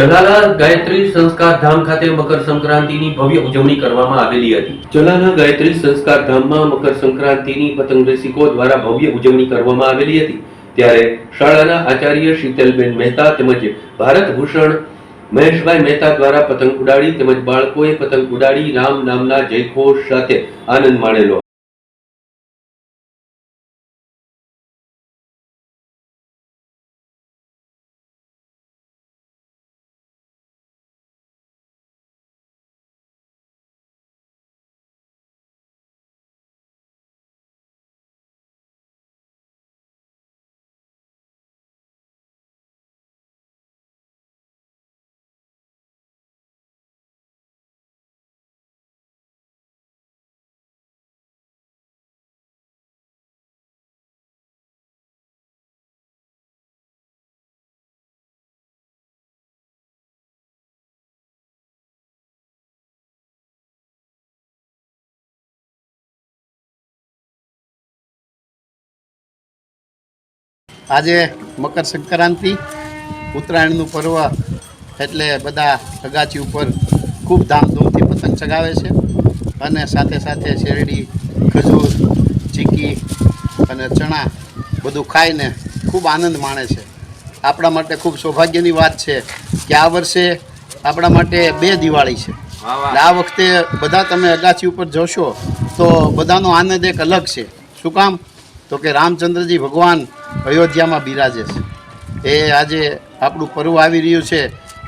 જલાલા ગાયત્રી સંસ્કાર ધામ ખાતે મકર સંક્રાંતિની ભવ્ય ઉજવણી કરવામાં આવેલી હતી. જલાલા ગાયત્રી સંસ્કાર ધામમાં મકર સંક્રાંતિની પતંગ રસિકો દ્વારા ભવ્ય ઉજવણી કરવામાં આવેલી હતી. ત્યારે શાળાના આચાર્ય શીતલબેન મહેતા તેમજ ભારત ભૂષણ મહેશભાઈ મહેતા દ્વારા પતંગ ઉડાડી તેમજ બાળકોએ પતંગ ઉડાડી રામ નામના જયઘોષ સાથે આનંદ માણેલો. આજે મકર સંક્રાંતિ ઉત્તરાયણનું પર્વ એટલે બધા અગાચી ઉપર ખૂબ ધામધૂમથી પતંગ ચગાવે છે અને સાથે સાથે શેરડી ખજૂર ચીકી અને ચણા બધું ખાઈને ખૂબ આનંદ માણે છે. આપણા માટે ખૂબ સૌભાગ્યની વાત છે કે આ વર્ષે આપણા માટે બે દિવાળી છે. આ વખતે બધા તમે અગાચી ઉપર જોશો તો બધાનો આનંદ એક અલગ છે. શું કામ? તો કે રામચંદ્રજી ભગવાન અયોધ્યામાં બિરાજે છે. એ આજે આપણું પર્વ આવી રહ્યું છે.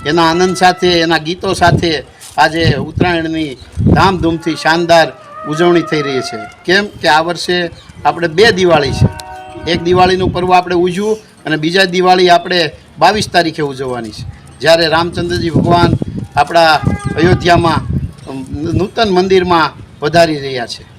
એના આનંદ સાથે, એના ગીતો સાથે આજે ઉત્તરાયણની ધામધૂમથી શાનદાર ઉજવણી થઈ રહી છે. કેમ કે આ વર્ષે આપણે બે દિવાળી છે. એક દિવાળીનું પર્વ આપણે ઉજવું અને બીજા દિવાળી આપણે બાવીસ તારીખે ઉજવવાની છે. જ્યારે રામચંદ્રજી ભગવાન આપણા અયોધ્યામાં નૂતન મંદિરમાં વધારી રહ્યા છે.